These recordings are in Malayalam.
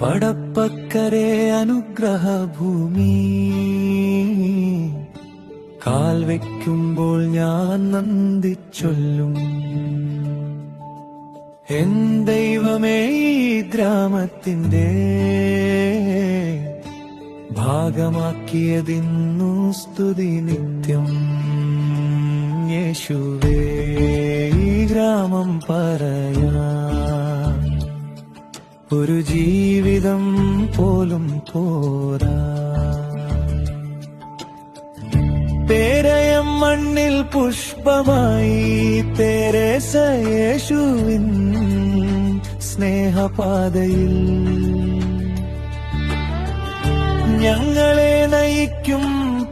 പടപ്പക്കരെ അനുഗ്രഹ ഭൂമി കാൽ വയ്ക്കുമ്പോൾ ഞാൻ നന്ദിച്ചൊല്ലും എൻ ദൈവമേ ഈ ഗ്രാമത്തിന്റെ ഭാഗമാക്കിയതിന്നു സ്തുതി നിത്യം. യേശുവേ ഈ ഗ്രാമം പറയാ ഒരു ജീവിതം പോലും പോരാ. പേരയം മണ്ണിൽ പുഷ്പമായി തെരേസ യേശുവിൻ സ്നേഹപാതയിൽ. ഞങ്ങളെ നയിക്കും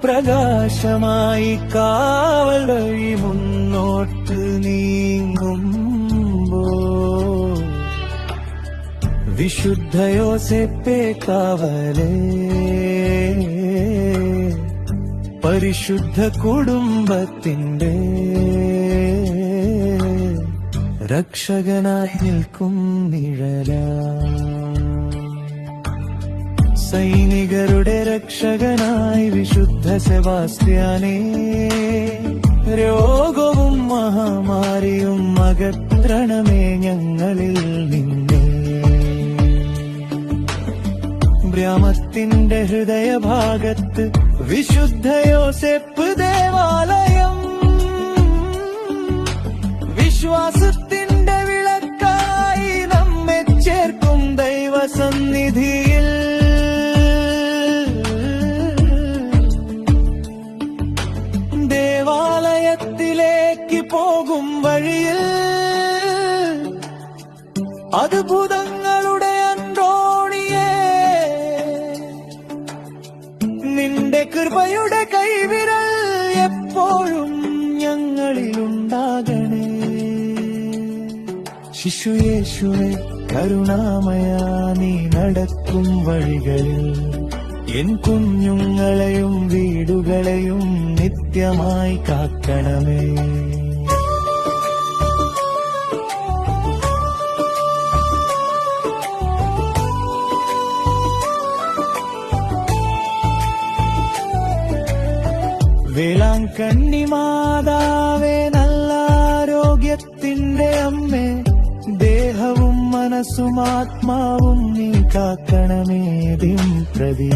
പ്രകാശമായി കാവൽ വഴി മുന്നോട്ട് നീങ്ങുമ്പോ വിശുദ്ധ യോസെപ്പേ കാവലേ പരിശുദ്ധ കുടുംബത്തിന്റെ രക്ഷകനായി നിൽക്കും നിഴല. സൈനികരുടെ രക്ഷകനായി വിശുദ്ധ സെബാസ്ത്യാനേ രോഗവും മഹാമാരിയും അകത്രണമേ ഗ്രാമത്തിന്റെ ഹൃദയഭാഗത്ത് വിശുദ്ധ യോസെപ്പ് ദേവാലയം. വിശ്വാസത്തിന്റെ വിളക്കായി നമ്മെ ചേർക്കും ദൈവസന്നിധിയിൽ. ദേവാലയത്തിലേക്ക് പോകും വഴിയിൽ. അത്ഭുതങ്ങളുടെ നിന്റെ കൃപയുടെ കൈവിരൽ എപ്പോഴും ഞങ്ങളിലുണ്ടാകണേ. ശിശുയേശുവെ കരുണാമയാ നീ നടക്കും വഴികളിൽ. എൻ കുഞ്ഞുങ്ങളെയും വീടുകളെയും നിത്യമായി കാക്കണമേ. വേളാങ്കണ്ണി മാതാവേ നല്ല ആരോഗ്യത്തിന്റെ അമ്മേ ദേഹവും മനസ്സും ആത്മാവും നീ കാക്കണമേ ദിം പ്രതി